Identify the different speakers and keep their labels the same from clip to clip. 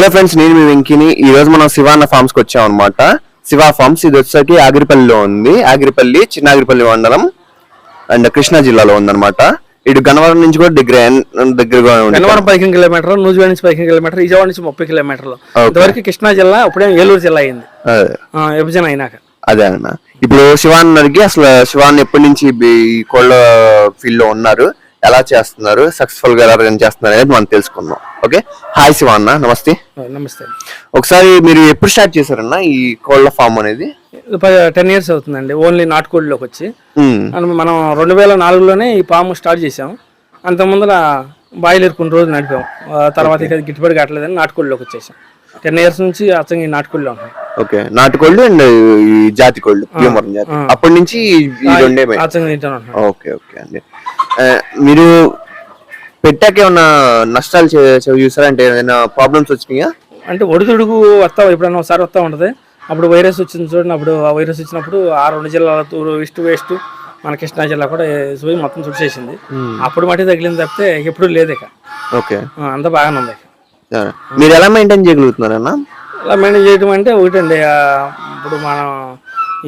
Speaker 1: Hello friends నేను మీ వెంకిని. ఈ రోజు మనం శివాన్న ఫార్మ్స్కి వచ్చాం అనమాట శివ ఫార్మ్స్ ఇది వచ్చేసరికి ఆగిరిపల్లిలో ఉంది. ఆగిరిపల్లి చిన్న ఆగిరిపల్లి మండలం అండ్ కృష్ణా జిల్లాలో ఉందన్నమాట. ఇటు గన్నవరం నుంచి కూడా దగ్గర దగ్గరగా ఉంది.
Speaker 2: గన్నవరం పదిహేను కిలోమీటర్ నూజివేడ్ నుంచి పదిహేను కిలోమీటర్ విజయవాడ నుంచి ముప్పై కిలోమీటర్లు. ఇంతవరకు కృష్ణా జిల్లా అప్పుడే ఏలూరు జిల్లా అయింది. ఆ, విభజన అయినాక.
Speaker 1: అదే అన్న. ఇప్పుడు శివాన్నకి అసలు శివాన్ ఎప్పటి నుంచి ఈ కోళ్ళ ఫీల్డ్లో ఉన్నారు? ఎలా చేస్తున్నారు సక్సెస్ఫుల్గా ఎలా రన్ చేస్తున్నారు అనేది మనం తెలుసుకుందాం. ఓకే హాయ్ శివాన్న నమస్తే.
Speaker 2: ఆ, నమస్తే.
Speaker 1: ఒకసారి మీరు ఎప్పుడు స్టార్ట్ చేశారన్న ఈ కోళ్ళ ఫామ్ అనేది?
Speaker 2: టెన్ ఇయర్స్ అవుతుందండి. ఓన్లీ నాటుకోడిలోకి వచ్చి. అండ్ మనం రెండు వేల నాలుగులోనే ఈ పాము స్టార్ట్ చేసాం అంత ముందర బాయిలర్ కొన్ని రోజులు నడిపాం. తర్వాత ఇక గిట్టుబడి కావట్లేదని నాటుకోడిలోకి వచ్చేసాం. టెన్ ఇయర్స్ నుంచి అచ్చంగా ఈ నాటుకోడిలో ఉన్నాం
Speaker 1: ఓకే నాటుకోళ్ళు అండ్ ఈ జాతి కోళ్ళు అప్పటి నుంచి ఓకే ఓకే అండి. మీరు పెట్టాక ఏమన్నా నష్టాలు చూసారా? అంటే ఏమైనా ప్రాబ్లమ్స్ వచ్చినాయా?
Speaker 2: అంటే ఒడిదుడుగు వస్తా ఎప్పుడైనా ఒకసారి వస్తూ ఉంటుంది. అప్పుడు వైరస్ వచ్చింది చూడండి. అప్పుడు ఆ వైరస్ వచ్చినప్పుడు ఆ రెండు జిల్లాల తూరు ఈస్ట్ వెస్ట్ మన కృష్ణా జిల్లా కూడా పోయి మొత్తం చుట్టేసింది. అప్పుడు మట్టి తగిలింది తప్పితే ఎప్పుడు లేదు ఇక.
Speaker 1: ఓకే.
Speaker 2: అంతా బాగానే ఉంది
Speaker 1: మీరు ఎలా మెయింటైన్ చేయగలుగుతున్నారన్న?
Speaker 2: ఇలా మెయింటైన్ చేయడం అంటే ఒకటండి ఇప్పుడు మనం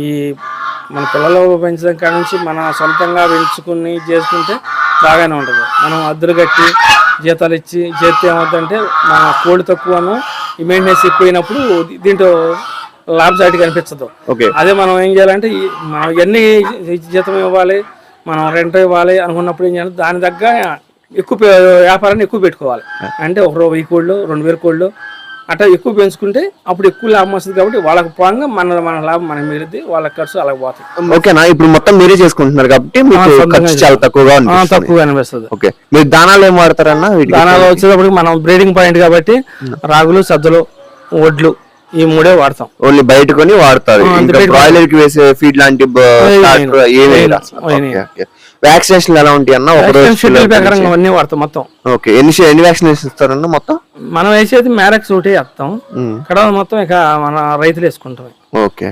Speaker 2: ఈ మన పిల్లలు పెంచడం కాడ నుంచి మన సొంతంగా పెంచుకుని చేసుకుంటే బాగానే ఉంటుంది. మనం అద్దరు కట్టి జీతాలు ఇచ్చి చేస్తే ఏమవుతుందంటే మన కోడి తక్కువను ఈ మెయింటెనెన్స్ ఎక్కువైనప్పుడు దీంట్లో లాభసాటి కనిపించదు.
Speaker 1: ఓకే.
Speaker 2: అదే మనం ఏం చేయాలంటే మనం ఎన్ని జీతం ఇవ్వాలి మనం రెంట్ ఇవ్వాలి అనుకున్నప్పుడు ఏం చేయాలి దాని తగ్గ ఎక్కువ వ్యాపారాన్ని ఎక్కువ పెట్టుకోవాలి. అంటే ఒక వెయ్యి కోళ్ళు రెండు వేల కోళ్ళు అట్లా ఎక్కువ పెంచుకుంటే అప్పుడు ఎక్కువ లాభం వస్తుంది కాబట్టి వాళ్ళకి పోగా మన మన లాభం మనకి మిగిలింది వాళ్ళ ఖర్చు అలాగ పోతాయి.
Speaker 1: ఓకేనా? ఇప్పుడు మొత్తం మీరే చేసుకుంటున్నారు కాబట్టి మీకు
Speaker 2: సొంతంగా
Speaker 1: ఖర్చు చాలా తక్కువగా
Speaker 2: ఆ,
Speaker 1: అనిపిస్తుంది. ఓకే. మీరు దానాలు ఏం వాడతారన్న
Speaker 2: దానాలు వచ్చేటప్పుడు మనం బ్రీడింగ్ పాయింట్ కాబట్టి రాగులు సజ్జలు వడ్లు ఈ మూడే వాడతాం.
Speaker 1: ఓన్లీ బయట కొని వాడతారు. ఇంకా బ్రాయిలర్కి వేసే ఫీడ్ లాంటి ఏమి వ్యాక్సినేషన్ ఎలా ఉంటాయి అన్న? ఒక రోజు
Speaker 2: షెడ్యూల్ ప్రకారం అన్నీ వాడతాం మొత్తం.
Speaker 1: ఓకే ఎన్ని ఎన్ని వ్యాక్సినేషన్ ఇస్తారన్న మొత్తం?
Speaker 2: మనం వేసేది మ్యారక్స్ ఒకటి వేస్తాం ఇక్కడ మొత్తం ఇక మన రైతులు వేసుకుంటాం
Speaker 1: ఓకే.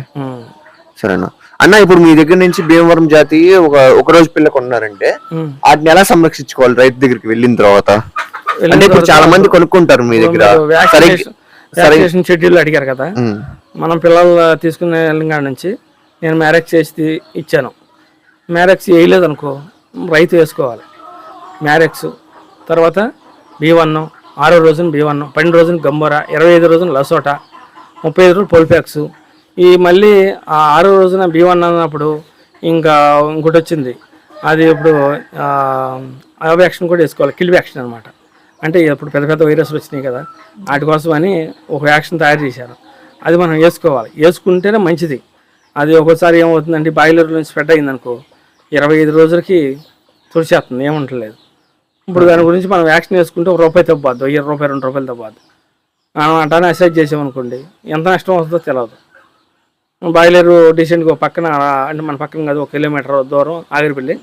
Speaker 1: సరేనా. అన్న ఇప్పుడు మీ దగ్గర నుంచి భీమవరం జాతి ఒక ఒక రోజు పిల్ల కొన్నారంటే
Speaker 2: ఉమ్.
Speaker 1: వాటిని ఎలా సంరక్షించుకోవాలి రైతు దగ్గరికి వెళ్ళిన తర్వాత? అంటే ఇప్పుడు చాలా మంది కొనుక్కుంటారు మీ దగ్గర.
Speaker 2: వ్యాక్సినేషన్ షెడ్యూల్ అడిగారు కదా. మనం పిల్లలు తీసుకునే నుంచి నేను మ్యారక్స్ చేసి ఇచ్చాను. మ్యారెక్స్ వేయలేదు అనుకో రైతు వేసుకోవాలి. మ్యారెక్స్ తర్వాత బీ ఆరో రోజున బీ పన్నెండు రోజున గంబోర ఇరవై ఐదు రోజున లసోట ముప్పై ఐదు రోజులు పొలిపాక్స్ ఈ మళ్ళీ ఆ ఆరో రోజున బీవన్నం అన్నప్పుడు ఇంకా ఇంకోటి వచ్చింది. అది ఇప్పుడు వ్యాక్సిన్ కూడా వేసుకోవాలి కిల్ వ్యాక్సిన్ అనమాట అంటే ఇప్పుడు పెద్ద పెద్ద వైరస్లు వచ్చినాయి కదా వాటి కోసం అని ఒక వ్యాక్సిన్ తయారు చేశారు. అది మనం వేసుకోవాలి. వేసుకుంటేనే మంచిది. అది ఒక్కోసారి ఏమవుతుందంటే బాయిలర్ నుంచి స్ప్రెడ్ అయిందనుకో ఇరవై ఐదు రోజులకి తుడిచేస్తుంది ఏముంటలేదు. ఇప్పుడు దాని గురించి మనం వ్యాక్సిన్ వేసుకుంటే ఒక రూపాయి తప్పద్దు వెయ్యి రూపాయి రెండు రూపాయలు తప్పద్దు మనం అట్లానే అసైజ్ చేసామనుకోండి ఎంత నష్టం వస్తుందో తెలియదు బాయిలర్ డీసెంట్గా పక్కన అంటే మన పక్కన కాదు ఒక కిలోమీటర్ దూరం ఆగిరిపల్లి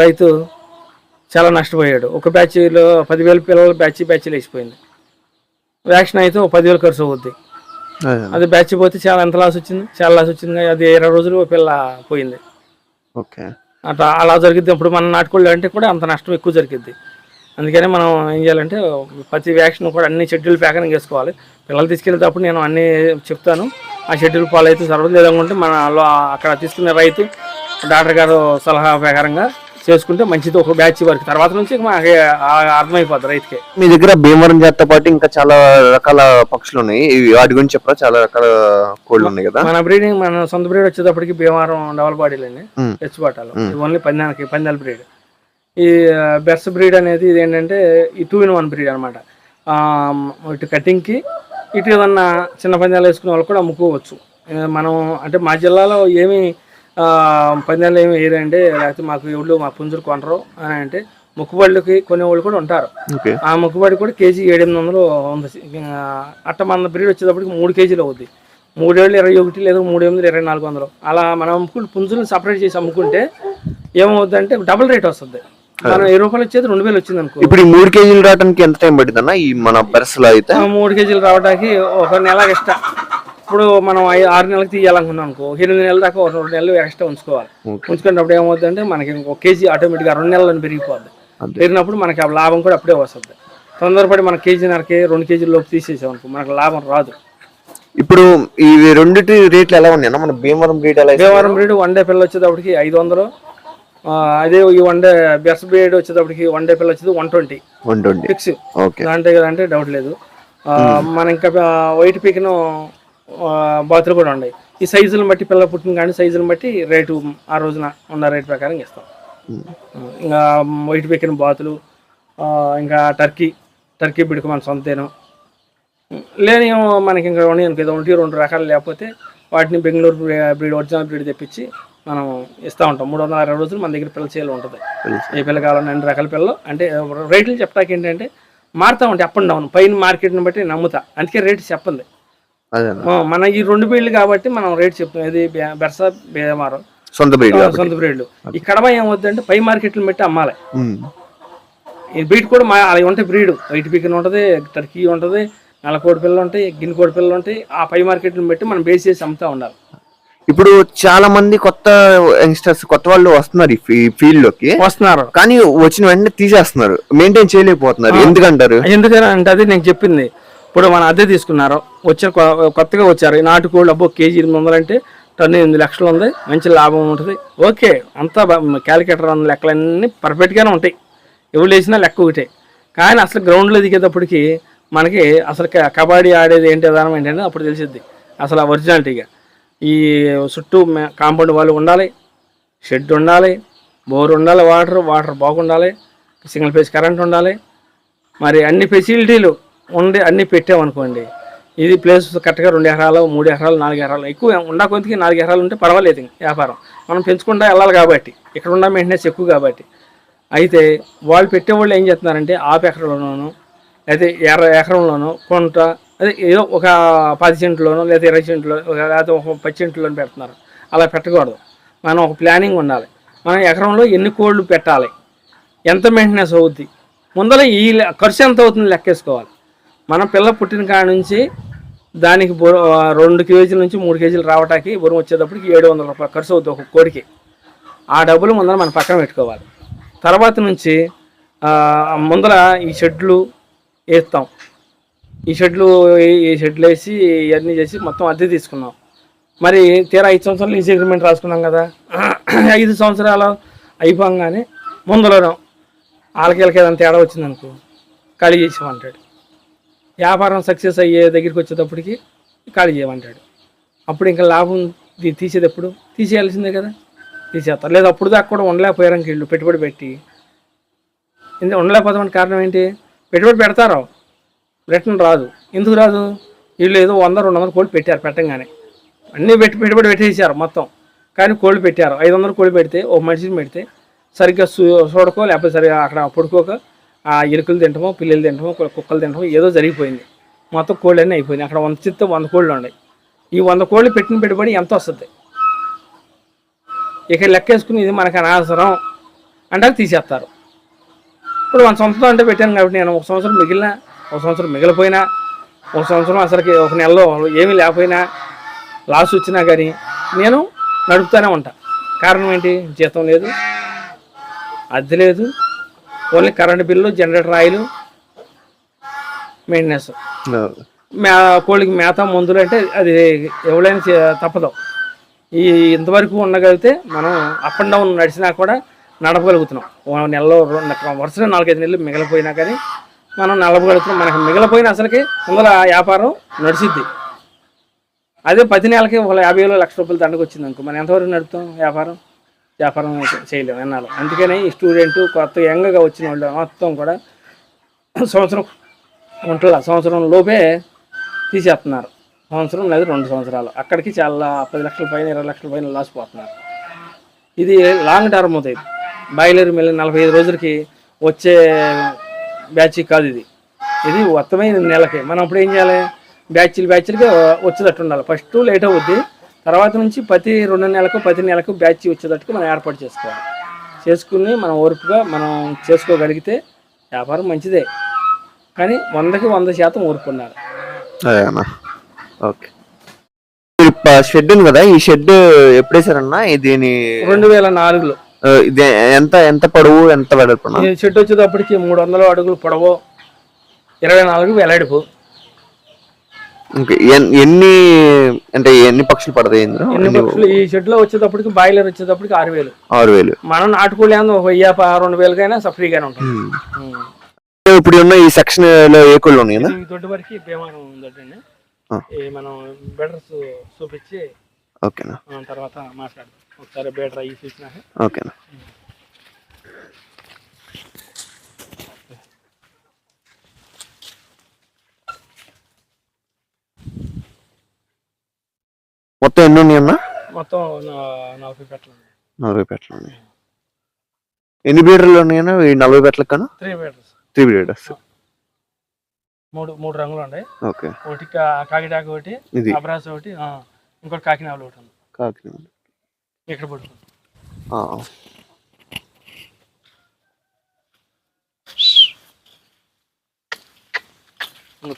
Speaker 2: రైతు చాలా నష్టపోయాడు. ఒక బ్యాచ్లో పదివేల పిల్లలు బ్యాచ్ బ్యాచ్లు వేసిపోయింది. వ్యాక్సిన్ అయితే ఒక పదివేలు ఖర్చు అవుద్ది.
Speaker 1: అదే.
Speaker 2: బ్యాచ్ పోతే చాలా ఎంత లాస్ వచ్చింది? చాలా లాస్ వచ్చింది. అది ఇరవై రోజులు పిల్ల పోయింది.
Speaker 1: ఓకే.
Speaker 2: అట్లా అలా జరిగిద్ది. ఇప్పుడు మన నాటుకోళ్ళు అంటే కూడా అంత నష్టం ఎక్కువ జరిగింది అందుకనే మనం ఏం చేయాలంటే ప్రతి వ్యాక్సిన్ కూడా అన్ని షెడ్యూల్ ప్యాకింగ్ వేసుకోవాలి పిల్లలు తీసుకెళ్ళేటప్పుడు నేను అన్ని చెప్తాను. ఆ షెడ్యూల్ ఫాలో అయితే సర్వదు లేదనుకుంటే మన అక్కడ తీసుకునే రైతు డాక్టర్ గారు సలహా ప్రకారంగా చేసుకుంటే మంచిది. ఒక బ్యాచ్ వరకు. తర్వాత నుంచి మాకు అర్థమైపోద్ది రైతుకి.
Speaker 1: మీ దగ్గర భీమవరం జాతితో పాటు ఇంకా చాలా రకాల పక్షులు ఉన్నాయి. ఇవి వాటి గురించి చెప్పరా? చాలా రకాల కోళ్ళు ఉన్నాయి కదా.
Speaker 2: మన బ్రీడింగ్ మన సొంత బ్రీడ్ వచ్చేటప్పటికి భీమవరం డబల్ బాడీలండి. తెచ్చిపట్టాలి ఓన్లీ పందానికి పందాల బ్రీడ్. ఈ బెర్స్ బ్రీడ్ అనేది ఇది ఏంటంటే ఈ టూ ఇన్ వన్ బ్రీడ్ అనమాట. ఇటు కటింగ్కి ఇటు ఏదన్నా చిన్న పందాలు వేసుకునే వాళ్ళు కూడా అమ్ముకోవచ్చు. మనం అంటే మా జిల్లాలో ఏమి పందాలు ఏమి వేయరండి లేకపోతే మాకు ఎవరు మా పుంజులు కొనరు అని అంటే ముక్కుబళ్ళకి కొనే వాళ్ళు కూడా ఉంటారు. ఆ ముక్కుబడి కూడా కేజీ ఏడెనిమిది వందలు ఉంది. అట్ట మన బ్రీడ్ వచ్చేటప్పటికి మూడు కేజీలు అవుద్ది. మూడేళ్ళు ఇరవై ఒకటి లేదా మూడు ఎనిమిది ఇరవై నాలుగు వందలు. అలా మనం అమ్ముకుంటే పుంజులను సపరేట్ చేసి అమ్ముకుంటే ఏమవుద్దంటే డబుల్ రేట్ వస్తుంది. మనం ఇరవై రూపాయలు వచ్చేది రెండు వేలు వచ్చింది అనుకో.
Speaker 1: ఇప్పుడు ఈ మూడు కేజీలు రావడానికి ఎంత టైం పడుతుంది అన్న ఈ మన బెరసలో అయితే?
Speaker 2: మూడు కేజీలు రావడానికి ఒక నెల ఎక్స్ట్రా ఇప్పుడు మనం ఆరు నెలలకు తీయాలనుకున్నాం అనుకో ఎనిమిది నెలల దాకా ఒక రెండు నెలలు ఎక్స్ట్రా ఉంచుకోవాలి. ఉంచుకున్నప్పుడు ఏమవుతుందంటే మనకి ఒక కేజీ ఆటోమేటిక్గా రెండు నెలలను పెరిగిపోద్ది. పెరిగినప్పుడు మనకి ఆ లాభం కూడా అప్పుడే వస్తుంది. తొందరపడి మన కేజీన్నరకి రెండు కేజీల లోపు తీసేసాం అనుకో మనకు లాభం రాదు.
Speaker 1: ఇప్పుడు ఇవి రెండిటి రేట్లు ఎలా ఉన్నాయి? మన భీమవరం బ్రీడ్ ఎలా?
Speaker 2: దేవారం బ్రీడ్ వన్ డే పిల్ల వచ్చేటప్పటికి ఐదు వందలు. అదే ఈ వన్ డే బెస్ట్ బ్రీడ్ వచ్చేటప్పటికి వన్ డే పిల్ల వచ్చేది one twenty
Speaker 1: one twenty
Speaker 2: fix దాంట్లో కదా అంటే డౌట్ లేదు. ఆ, మన ఇంకా వైట్ పీక్ను బాతులు కూడా ఉన్నాయి. ఈ సైజులను బట్టి పిల్ల పుట్టిన కానీ సైజులను బట్టి రేటు ఆ రోజున ఉన్న రేట్ ప్రకారం ఇస్తాం. ఇంకా వైట్ పీకిన బాతులు ఇంకా టర్కీ టర్కీ బిడ్డకు మన సొంతేను లేని మనకి ఇంకా ఉన్నాయి ఏదో ఒకటి రెండు రకాలు లేకపోతే వాటిని బెంగళూరు బ్రీడ్ ఒరిజినల్ బ్రీడ్ తెప్పించి మనం ఇస్తూ ఉంటాం. మూడు వందల అరవై రోజులు మన దగ్గర పిల్ల చేయాలి ఉంటుంది. ఏ పిల్ల కావాలన్నా అన్ని రకాల పిల్లలు? అంటే రేట్లు చెప్పడానికి ఏంటంటే మారుతూ ఉంటాయి అప్ అండ్ డౌన్ పైన మార్కెట్ని బట్టి నమ్ముతా. అందుకే రేటు చెప్పండి మన ఈ రెండు బీళ్ళు కాబట్టి మనం రేట్ చెప్తాం. ఇది బెర్సా బేమారం
Speaker 1: సొంత బ్రీడ్
Speaker 2: సొంత బ్రీడ్లు ఈ కడమ ఏమవుతుందంటే పై మార్కెట్ని బట్టి అమ్మాలి. ఈ బీట్ కూడా మా అవి ఉంటాయి బ్రీడ్. వైట్ పికన్ ఉంటుంది టర్కీ ఉంటుంది నల్లకోడి పిల్లలు ఉంటాయి గిన్నె కోడి పిల్లలు ఉంటాయి. ఆ పై మార్కెట్ని బట్టి మనం బేస్ చేసి అమ్ముతా ఉండాలి.
Speaker 1: ఇప్పుడు చాలా మంది కొత్త యంగ్స్టర్స్ కొత్త వాళ్ళు వస్తున్నారు ఈ ఫీల్డ్లోకి
Speaker 2: వస్తున్నారు.
Speaker 1: కానీ వచ్చిన వెంటనే తీసేస్తున్నారు. మెయింటైన్ చేయలేకపోతున్నారు. ఎందుకంటారు?
Speaker 2: ఎందుకని అంటే అది నేను చెప్పింది. ఇప్పుడు మన అద్దె తీసుకున్నారు వచ్చారు కొత్తగా వచ్చారు. నాటు నాటుకోళ్ళు అబ్బో కేజీ ఎనిమిది వందలు అంటే టన్ను ఎనిమిది లక్షలు ఉంది. మంచి లాభం ఉంటుంది. ఓకే అంతా క్యాలిక్యులేటర్ అన్న లెక్కలన్నీ పర్ఫెక్ట్గానే ఉంటాయి. ఎవరు లేచినా లెక్క ఒకటే. కానీ అసలు గ్రౌండ్లో దిగేటప్పటికి మనకి అసలు కబడ్డీ ఆడేది ఏంటి విధానం ఏంటంటే అప్పుడు తెలిసిద్ది. అసలు ఆ ఒరిజినాలిటీగా. ఈ చుట్టూ కాంపౌండ్ వాళ్ళు ఉండాలి. షెడ్ ఉండాలి. బోర్ ఉండాలి. వాటర్ వాటర్ బాగుండాలి. సింగిల్ ఫేజ్ కరెంట్ ఉండాలి. మరి అన్ని ఫెసిలిటీలు ఉండి అన్ని పెట్టామనుకోండి ఇది ప్లేస్ కరెక్ట్గా రెండు ఎకరాలు మూడు ఎకరాలు నాలుగు ఎకరాలు ఎక్కువ ఉండా కొంతకి నాలుగు ఎకరాలు ఉంటే పర్వాలేదు వ్యాపారం. మనం పెంచుకుంటా వెళ్ళాలి కాబట్టి ఇక్కడ ఉన్న మెయింటెనెన్స్ ఎక్కువ కాబట్టి. అయితే వాళ్ళు పెట్టేవాళ్ళు ఏం చేస్తున్నారంటే ఆపు ఎకరంలోనూ అయితే ఎర్ర ఎకరంలోనూ కొంట అదే ఏదో ఒక పది సెంట్లోనో లేదా ఇరవై సెంట్లో లేకపోతే ఒక పది సెంట్లోనూ పెడుతున్నారు. అలా పెట్టకూడదు. మనం ఒక ప్లానింగ్ ఉండాలి. మనం ఎకరంలో ఎన్ని కోళ్ళు పెట్టాలి? ఎంత మెయింటెనెన్స్ అవుద్ది? ముందర ఈ ఖర్చు ఎంత అవుతుంది లెక్కేసుకోవాలి. మన పిల్ల పుట్టిన కాడ నుంచి దానికి బొ- రెండు కేజీల నుంచి మూడు కేజీలు రావటానికి బురం వచ్చేటప్పటికి ఏడు వందల రూపాయలు ఖర్చు అవుతుంది ఒక కోడికి. ఆ డబ్బులు ముందర మనం పక్కన పెట్టుకోవాలి. తర్వాత నుంచి ముందర ఈ షెడ్లు వేస్తాం. ఈ షెడ్లు ఈ- షెడ్లు వేసి ఇవన్నీ చేసి మొత్తం అద్దె తీసుకున్నాం. మరి తీరా ఐదు సంవత్సరాలు లీజ్ అగ్రిమెంట్ రాసుకున్నాం కదా. ఐదు సంవత్సరాలు అయిపోగానే ముందరం వాళ్ళకి వీళ్ళకి ఏదైనా తేడా వచ్చిందనుకో ఖాళీ చేసామంటాడు వ్యాపారం సక్సెస్ అయ్యే దగ్గరికి వచ్చేటప్పటికి ఖాళీ చేయమంటాడు. అప్పుడు ఇంకా లాభం తీ- తీసేది ఎప్పుడు తీసేయాల్సిందే కదా. తీసేస్తారు. లేదు అప్పుడు దాకా కూడా ఉండలేకపోయారు వీళ్ళు పెట్టుబడి పెట్టి. ఎందుకు ఉండలేకపోతామని కారణం ఏంటి? పెట్టుబడి పెడతారు. రిటర్న్ రాదు. ఎందుకు రాదు? వీళ్ళు ఏదో వంద రెండు వందలు కోళ్ళు పెట్టారు పెట్టంగానే. అన్నీ పెట్టి పెట్టుబడి పెట్టేసారు మొత్తం. కానీ కోళ్ళు పెట్టారు. ఐదు వందలు కోళ్ళు పెడితే ఓ మనిషిని పెడితే సరిగ్గా చూడకో లేకపోతే సరిగ్గా అక్కడ పడుకోక ఎలుకలు తింటామో పిల్లలు తింటామో కుక్కలు తింటామో ఏదో జరిగిపోయింది. మొత్తం కోళ్ళు అన్నీ అయిపోయింది అక్కడ వంద చిత్త వంద కోళ్ళు ఉన్నాయి. ఈ వంద కోళ్ళు పెట్టిన పెట్టుబడి ఎంత వస్తుంది? ఇక లెక్కేసుకుని ఇది మనకు అనవసరం అంటే తీసేస్తారు. ఇప్పుడు వన్ సంవత్సరం అంటే పెట్టాను కాబట్టి నేను ఒక సంవత్సరం మిగిలిన ఒక సంవత్సరం మిగిలిపోయినా ఒక సంవత్సరం అసలుకి ఒక నెలలో ఏమీ లేకపోయినా లాస్ వచ్చినా కానీ నేను నడుపుతూనే ఉంటాను కారణం ఏంటి? జీతం లేదు అద్దె లేదు only current bill generator oil maintenance మే కోళ్ళకి మేత మందులు అంటే అది ఎవరైనా తప్పదు. ఈ ఇంతవరకు ఉండగలిగితే మనం అప్ అండ్ డౌన్ నడిచినా కూడా నడపగలుగుతున్నాం. నెలలో వరుసగా నాలుగైదు నెలలు మిగిలిపోయినా కానీ మనం నడపగలుగుతున్నాం. మనకి మిగిలిపోయిన అసలుకి ముందర వ్యాపారం నడిచిద్ది. అదే ప్రతి నెలకి ఒక యాభై వేలు లక్ష రూపాయలు దండకు వచ్చింది అనుకో మనం ఎంతవరకు నడుపుతాం వ్యాపారం? వ్యాపారం చేయలేము ఎన్నాళ్ళు. అందుకని ఈ స్టూడెంట్ కొత్త యంగ్గా వచ్చిన వాళ్ళు మొత్తం కూడా సంవత్సరం ఉంటుందా సంవత్సరం లోపే తీసేస్తున్నారు. సంవత్సరం లేదు రెండు సంవత్సరాలు. అక్కడికి చాలా పది లక్షల పైన ఇరవై లక్షల పైన లాస్ పోతున్నారు. ఇది లాంగ్ టర్మ్ అవుతుంది బాయిలర్ మిల్ నలభై ఐదు రోజులకి వచ్చే బ్యాచ్ కాదు ఇది. ఇది మొత్తమైన నెలకి. మనం అప్పుడు ఏం చేయాలి? బ్యాచ్లు బ్యాచ్లుగా వచ్చేటట్టు ఉండాలి. ఫస్ట్ లేట్ అవుద్ది. తర్వాత నుంచి ప్రతి రెండు నెలలకు ప్రతి నెలకు బ్యాచ్ వచ్చేటట్టుగా మనం ఏర్పాటు చేసుకోవాలి. చేసుకుని మనం ఓర్పుగా మనం చేసుకోగలిగితే వ్యాపారం మంచిదే. కానీ వందకి వంద శాతం ఓర్పు ఉండాలి
Speaker 1: ఓకే. షెడ్ ఉంది కదా ఈ షెడ్ ఎప్పుడు వేసారన్నా? దీని
Speaker 2: రెండు వేల నాలుగులో.
Speaker 1: ఇది ఎంత ఎంత పొడవు ఎంత వెడల్పు
Speaker 2: చెట్టు వచ్చేటప్పటికి మూడు వందల అడుగులు పొడవు ఇరవై నాలుగు
Speaker 1: ఎన్- ఎన్ని అంటే ఎన్ని పక్షులు పడతాయి
Speaker 2: ఎన్ని పక్షులు? ఈ షెడ్లో వచ్చేటప్పటికి బాయిలర్ వచ్చేటప్పటికి ఆరు వేలు.
Speaker 1: ఆరు వేలు.
Speaker 2: మనం ఒక వెయ్యి రెండు వేలకైనా ఫ్రీగానే ఉంటుంది.
Speaker 1: ఇప్పుడు ఉన్న ఈ సెక్షన్లో ఏ కోళ్ళు ఉన్నాయి
Speaker 2: దొడ్డు వరకు భీమానం ఉందండి మనం బెటర్స్ చూపించి
Speaker 1: ఓకేనా.
Speaker 2: తర్వాత మాట్లాడదాం. ఒకసారి బెటర్ అయ్యి చూసినాక.
Speaker 1: ఓకేనా. మొత్తం ఎన్ని ఉన్నాయి అన్న
Speaker 2: మొత్తం నలభై పెట్టలు
Speaker 1: నలభై పెట్టలు ఉన్నాయి. ఎన్ని బ్రీడర్లు ఉన్నాయన్నా? ఈ నలభై పెట్టలకు కాను
Speaker 2: త్రీ బెటర్స్
Speaker 1: త్రీ బ్రీడర్స్
Speaker 2: మూడు మూడు రంగులు ఉన్నాయి.
Speaker 1: ఓకే.
Speaker 2: ఒకటి కాకిటాక ఒకటి
Speaker 1: ఇది.
Speaker 2: అబ్రాస్ ఒకటి ఇంకోటి కాకినాడలో ఒకటి ఉంది.
Speaker 1: కాకినాడ.
Speaker 2: ఇక్కడ పడుతుంది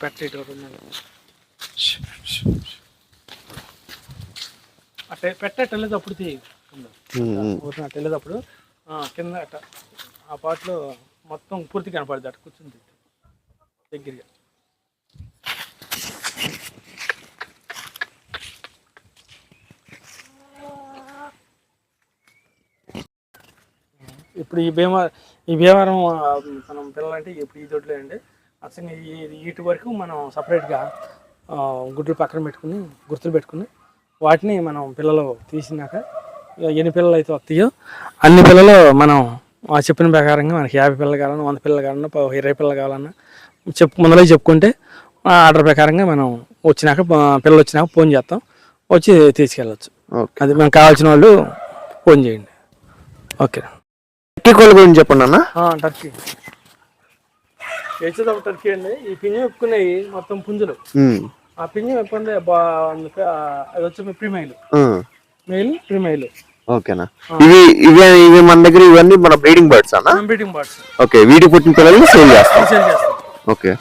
Speaker 2: పెట్ట ఇటు ఒకటి ఉంది. అట్టే పెట్ట వెళ్ళేటప్పుడు తీ కింద. అట్ట ఆ, కింద అట్ట ఆ పాటలో మొత్తం పూర్తి కనపడదు అట్ట కూర్చుంది దగ్గరగా ఇప్పుడు ఈ భీమా ఈ భీమవరం మనం పిల్లలంటే ఇప్పుడు ఈ దొడ్లే అండి అసలు ఈ వీటి వరకు మనం సపరేట్గా గుడ్లు పక్కన పెట్టుకుని గుర్తులు పెట్టుకుని వాటిని మనం పిల్లలు తీసినాక ఇక ఎన్ని పిల్లలు అయితే వస్తాయో అన్ని పిల్లలు మనం ఆ చెప్పిన ప్రకారంగా మనకి యాభై పిల్లలు కావాలన్నా వంద పిల్లలు కావాలన్నా ఇరవై పిల్లలు కావాలన్నా చెప్పు ముందరే చెప్పుకుంటే ఆ ఆర్డర్ ప్రకారంగా మనం వచ్చినాక పిల్లలు వచ్చినాక ఫోన్ చేస్తాం. వచ్చి తీసుకెళ్ళచ్చు. అది మనకు కావాల్సిన వాళ్ళు ఫోన్ చేయండి. ఓకే.
Speaker 1: టర్కీ కోళ్ళ గురించి చెప్పండి అన్న.
Speaker 2: టర్కీ. వేసేటప్పుడు టర్కీ అండి. ఈ పింజం ఎప్పుకున్నాయి మొత్తం పుంజులు. బా- అందుకే, ఆ, అది వచ్చి ప్రీమైలు. మెయిల్ ప్రీమైలు.
Speaker 1: ఓకేనా? ఇవి ఇవి ఇవి మన దగ్గర ఇవన్నీ మన బ్రీడింగ్ బర్డ్స్ అన్న
Speaker 2: బ్రీడింగ్ బాట్స్
Speaker 1: ఓకే వీటి పుట్టిన పిల్లల్ని సేల్ చేస్తాం.
Speaker 2: సేల్ చేస్తాం.
Speaker 1: ఓకే.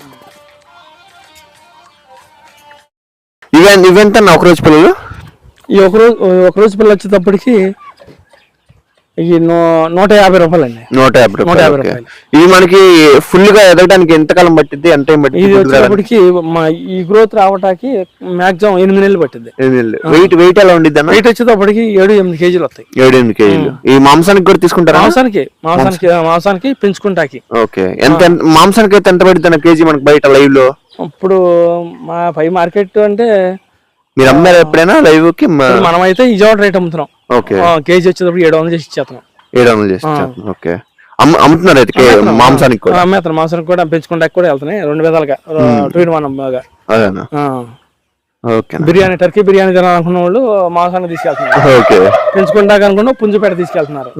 Speaker 1: ఇవి ఇవెంత ఒక రోజు పిల్లలు?
Speaker 2: ఈ ఒక రోజు ఒక రోజు పిల్ల వచ్చేటప్పటికి ఈ నూట యాభై రూపాయలండి.
Speaker 1: నూట యాభై
Speaker 2: నూట
Speaker 1: రూపాయలు
Speaker 2: యాభై. రూపాయలు.
Speaker 1: ఇవి మనకి ఫుల్గా ఎదగడానికి ఎంత కాలం పట్టింది ఎంత టైం
Speaker 2: ఇది
Speaker 1: పట్టింది
Speaker 2: వచ్చేటప్పటికి మా ఈ గ్రోత్ రావటానికి మాక్సిమం ఎనిమిది నెలలు పట్టింది
Speaker 1: వెయిట్ వెయిట్ ఎలా ఉండిద్ది అన్న?
Speaker 2: వెయిట్ వచ్చేటప్పటికి ఏడు ఎనిమిది కేజీలు వస్తాయి.
Speaker 1: ఏడు ఎనిమిది కేజీలు. ఈ మాంసానికి కూడా తీసుకుంటారా?
Speaker 2: మాంసానికి మాంసానికి మాంసానికి పెంచుకుంటాకి.
Speaker 1: ఓకే. ఎంత మాంసానికి అయితే ఎంత పడుతుంది కేజీ మనకి బయట లైవ్లో
Speaker 2: ఇప్పుడు మా పై మార్కెట్ అంటే
Speaker 1: మీరు అమ్మారు ఎప్పుడైనా లైవ్కి మ-
Speaker 2: ఇప్పుడు మనమైతే విజయవాడ రేట్ అమ్ముతున్నాం.
Speaker 1: ఓకే.
Speaker 2: కేజీ వచ్చేటప్పుడు ఏడు వందలు చేసి ఇచ్చేస్తున్నాం.
Speaker 1: ఏడు వందలు చేసి ఓకే. అమ్ము అమ్ముతున్నారు అయితే మాంసానికి కూడా?
Speaker 2: అమ్మేస్తాను మాంసానికి కూడా పెంచుకుంటాకి కూడా వెళ్తున్నాయి. రెండు విధాలుగా. టూ ఇన్ వన్ బాగా.
Speaker 1: ఓకే
Speaker 2: బిర్యానీ టర్కీ బిర్యానీ తినాలనుకున్న వాళ్ళు మాంసానికి తీసుకెళ్తున్నారు.
Speaker 1: ఓకే.
Speaker 2: పెంచుకుంటాక అనుకున్న పుంజుపేట తీసుకెళ్తున్నారు.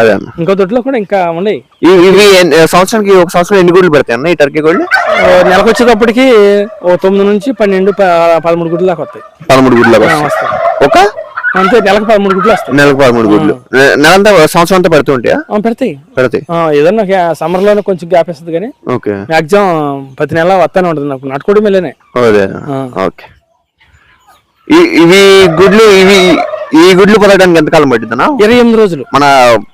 Speaker 1: అదే అన్న
Speaker 2: ఇంకో దొడ్లో కూడా ఇంకా ఉన్నాయి.
Speaker 1: ఇవి సంవత్సరానికి ఒక సంవత్సరం ఎన్ని గుడ్లు పెడతాయి అన్న ఈ టర్కీ గుడ్లు?
Speaker 2: నెలకు వచ్చేటప్పటికి ఓ తొమ్మిది నుంచి పన్నెండు పదమూడు గుడ్లు దాకా వస్తాయి.
Speaker 1: పదమూడు గుడ్లు. వస్తాయి. ఒక?
Speaker 2: అంతే నెలకు పదమూడు గుడ్లు వస్తాయి.
Speaker 1: నెలకు పదమూడు గుడ్లు. నె- నెలంతా సంవత్సరం అంతా
Speaker 2: ఆ, పెడతాయి.
Speaker 1: పెడతాయి.
Speaker 2: ఏదన్నా సమ్మర్లోనే కొంచెం గ్యాప్ ఇస్తుంది కానీ
Speaker 1: ఓకే.
Speaker 2: మాక్సిమం ప్రతి నెల వస్తానే ఉంటుంది నాకు.
Speaker 1: అదే.
Speaker 2: ఆ.
Speaker 1: ఓకే. ఇవి గుడ్లు ఇవి ఈ గుడ్లు పడడానికి ఎంత కాలం పట్టిందన్నా
Speaker 2: ఇరవై ఎనిమిది రోజులు.
Speaker 1: మన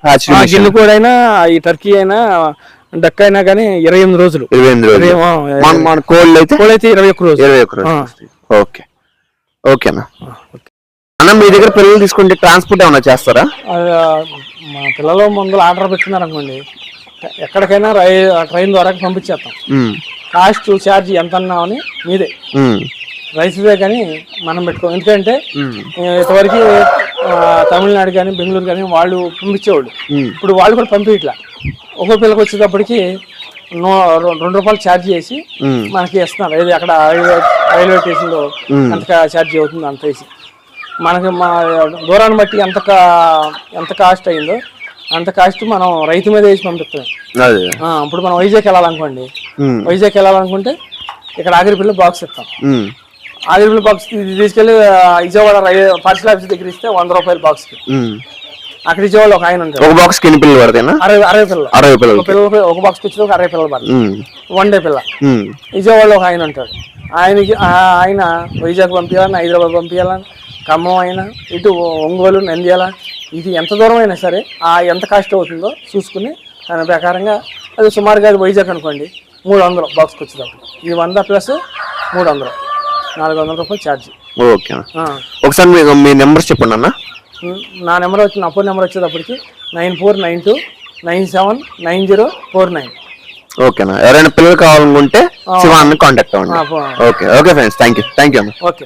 Speaker 1: machine?
Speaker 2: గిన్నె కోడైనా ఈ టర్కీ అయినా డక్ అయినా కానీ ఇరవై ఎనిమిది రోజులు.
Speaker 1: ఇరవై ఎనిమిది రోజులు. మన మన కోళ్ళు అయితే?
Speaker 2: ఇరవై ఒక్క రోజు
Speaker 1: ఇరవై ఒక్క రోజు. ఓకే. ఓకేనా అన్న మీ దగ్గర పిల్లలు తీసుకుంటే ట్రాన్స్పోర్ట్ ఏమైనా చేస్తారా?
Speaker 2: మా పిల్లలు ముందు ఆర్డర్ పెట్టుకున్నారు అనుకోండి ఎక్కడికైనా రై ట్రైన్ ద్వారా పంపించేస్తాం. కాస్ట్ ఛార్జ్ ఎంత అన్నామని మీదే.
Speaker 1: ఉమ్,
Speaker 2: రైతుదే కానీ మనం పెట్టుకో ఎందుకంటే ఇంతవరకు తమిళనాడు కానీ బెంగళూరు కానీ వాళ్ళు పంపించేవాళ్ళు. ఇప్పుడు వాళ్ళు కూడా పంపించట్లా ఒక్కో పిల్లకి వచ్చేటప్పటికి రెండు రూపాయలు ఛార్జ్ చేసి. మనకి ఇస్తున్నారు. ఇది అక్కడ రైల్వే స్టేషన్లో ఎంత ఛార్జ్ అవుతుంది అంత వేసి. మనకి మా దూరాన్ని బట్టి ఎంత కా- ఎంత కాస్ట్ అయిందో అంత కాస్ట్ మనం రైతు మీద వేసి పంపిస్తాం. ఇప్పుడు మనం వైజాగ్ వెళ్ళాలనుకోండి వైజాగ్ వెళ్ళాలనుకుంటే ఇక్కడ ఆగిరిపల్లి బాక్స్ ఇస్తాం. ఆగిరిపల్లి బాక్స్ ఆ, విజయవాడ పార్సల్ ఆఫీస్ దగ్గర ఇస్తే వంద రూపాయల బాక్స్కి
Speaker 1: ఉమ్.
Speaker 2: అక్కడ విజయవాడ ఒక ఆయన ఉంటాడు.
Speaker 1: ఒక బాక్స్ ఎన్ని పిల్లలు పడతాయినా
Speaker 2: అరవై అరవై పిల్లలు.
Speaker 1: అరవై పిల్లలు
Speaker 2: ఒక పిల్లలు ఒక బాక్స్ వచ్చి ఒక అరవై పిల్లలు పడతాయి. వన్ డే పిల్ల. విజయవాడలో ఒక ఆయన ఉంటాడు. ఆయనకి ఆయన వైజాగ్ పంపించాలని హైదరాబాద్ పంపించాలని ఖమ్మం అయినా ఇటు ఒంగోలు నంద్యాల ఇది ఎంత దూరం అయినా సరే ఆ ఎంత కాస్ట్ అవుతుందో చూసుకుని దాని ప్రకారంగా అది సుమారుగా అది వైజాగ్ అనుకోండి మూడు వందలు బాక్స్కి వచ్చేటప్పుడు. ఇది వంద ప్లస్ మూడు వందలు. నాలుగు వందల రూపాయలు ఛార్జ్
Speaker 1: ఓకే ఒకసారి మీ మీ నెంబర్స్ చెప్పండి అన్న.
Speaker 2: నా నెంబర్ వచ్చి నా ఫోన్ నెంబర్ వచ్చేటప్పటికి nine four nine two nine seven nine zero four nine.
Speaker 1: ఓకేనా ఎవరైనా పిల్లలు కావాలనుకుంటే శివాన్ని కాంటాక్ట్ అవ్వండి. Okay okay friends thank you thank you అన్న.
Speaker 2: ఓకే.